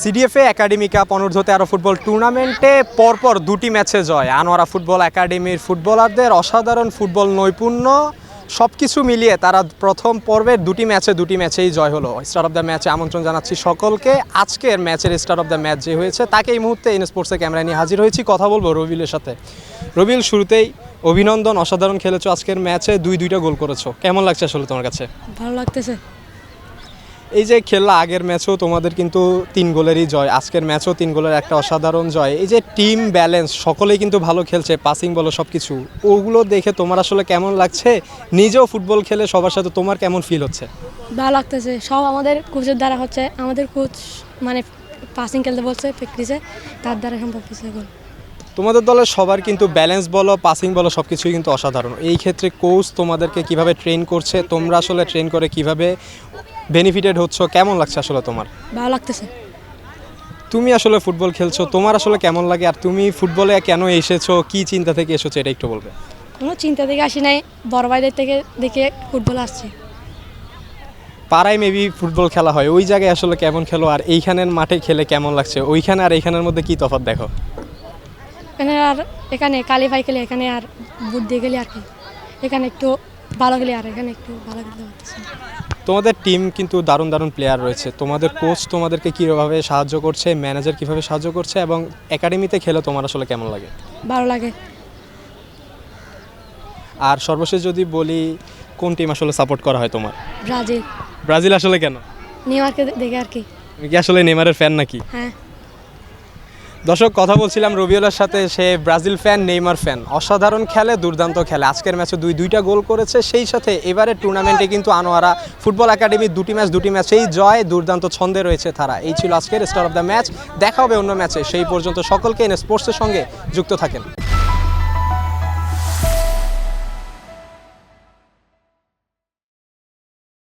সিডিএফএ academy cup অনূর্ধ্ব তেরো football টুর্নামেন্টে পরপর দুটি ম্যাচে জয়। আনোয়ারা ফুটবল একাডেমির ফুটবলারদের অসাধারণ ফুটবল নৈপুণ্য সব কিছু মিলিয়ে তারা প্রথম পর্বের দুটি ম্যাচে দুটি ম্যাচেই জয় হলো। স্টার অফ দ্য ম্যাচে আমন্ত্রণ জানাচ্ছি সকলকে। আজকের ম্যাচের স্টার অফ দ্য ম্যাচ যে হয়েছে, তাকে এই মুহূর্তে ইন স্পোর্টসে ক্যামেরা নিয়ে হাজির হয়েছি। কথা বলব রবিলের সাথে। রবিল, শুরুতেই অভিনন্দন, অসাধারণ খেলেছো। আজকের ম্যাচে দুই দুইটা গোল করেছ। কেমন লাগছে আসলে তোমার কাছে? ভালো লাগতেছে। এই যে খেললা আগের ম্যাচও তোমাদের কিন্তু তিন গোলেরই জয় আজকের ম্যাচও তিন গোলের একটা অসাধারণ জয়। এই যে টিম ব্যালেন্স সকলেই কিন্তু ভালো খেলছে পাসিং বলো সব কিছু ওগুলো দেখে তোমার আসলে কেমন লাগছে? নিজেও ফুটবল খেলে সবার সাথে তোমার কেমন ফিল হচ্ছে? ভালো লাগতেছে। সব আমাদের কোচের দ্বারা হচ্ছে আমাদের কোচ মানে পাসিং খেলতে বলছে প্র্যাকটিসে তার দ্বারা সম্ভব কিছু তোমাদের দলের সবার কিন্তু ব্যালেন্স বলো পাসিং বলো সব কিছুই কিন্তু অসাধারণ। এই ক্ষেত্রে কোচ তোমাদেরকে কীভাবে ট্রেন করছে তোমরা আসলে ট্রেন করে কীভাবে বেনিফিটেড হচ্ছ কেমন লাগছে আসলে তোমার? ভালো লাগতেছে। তুমি আসলে ফুটবল খেলছো তোমার আসলে কেমন লাগে আর তুমি ফুটবলে কেন এসেছ কি চিন্তা থেকে এসেছ এটা একটু বলবে। কোনো চিন্তা থেকে আসি নাই বড় ভাইদের থেকে দেখে ফুটবল আসছে। পাড়ায় মেবি ফুটবল খেলা হয় ওই জায়গায় আসলে কেমন খেলো আর এইখানের মাঠে খেলে কেমন লাগছে? ওইখানে আর এইখানের মধ্যে কি তফাৎ দেখো? এখানে আর এখানে কালী ভাই খেলে এখানে আর বুট দিয়ে গেলে আর কি। এখানে একটু ভালো খেলে আর এখানে একটু ভালো খেলতে পারতেছে তোমাদের টিম কিন্তু দারুণ দারুণ প্লেয়ার রয়েছে। তোমাদের কোচ তোমাদেরকে কীভাবে সাহায্য করছে ম্যানেজার কীভাবে সাহায্য করছে এবং একাডেমিতে খেলে তোমার আসলে কেমন লাগে? ভালো লাগে। আর সর্বশেষ যদি বলি কোন টিম আসলে সাপোর্ট করা হয় তোমার? ব্রাজিল। ব্রাজিল আসলে কেন? নিউইয়র্কে দেখে আর কি। তুমি কি আসলে নেমারের ফ্যান নাকি? হ্যাঁ। দর্শক, কথা বলছিলাম রবিউলের সাথে, সে ব্রাজিল ফ্যান নেইমার ফ্যান অসাধারণ খেলে, দুর্দান্ত খেলে। আজকের ম্যাচে দুই দুইটা গোল করেছে, সেই সাথে এবারে টুর্নামেন্টে কিন্তু আনোয়ারা ফুটবল একাডেমি দুটি ম্যাচ, দুটি ম্যাচেই জয় দুর্দান্ত ছন্দে রয়েছে তারা। এই ছিল আজকের স্টার অফ দ্য ম্যাচ দেখা হবে অন্য ম্যাচে। সেই পর্যন্ত সকলকে স্পোর্টসের সঙ্গে যুক্ত থাকেন।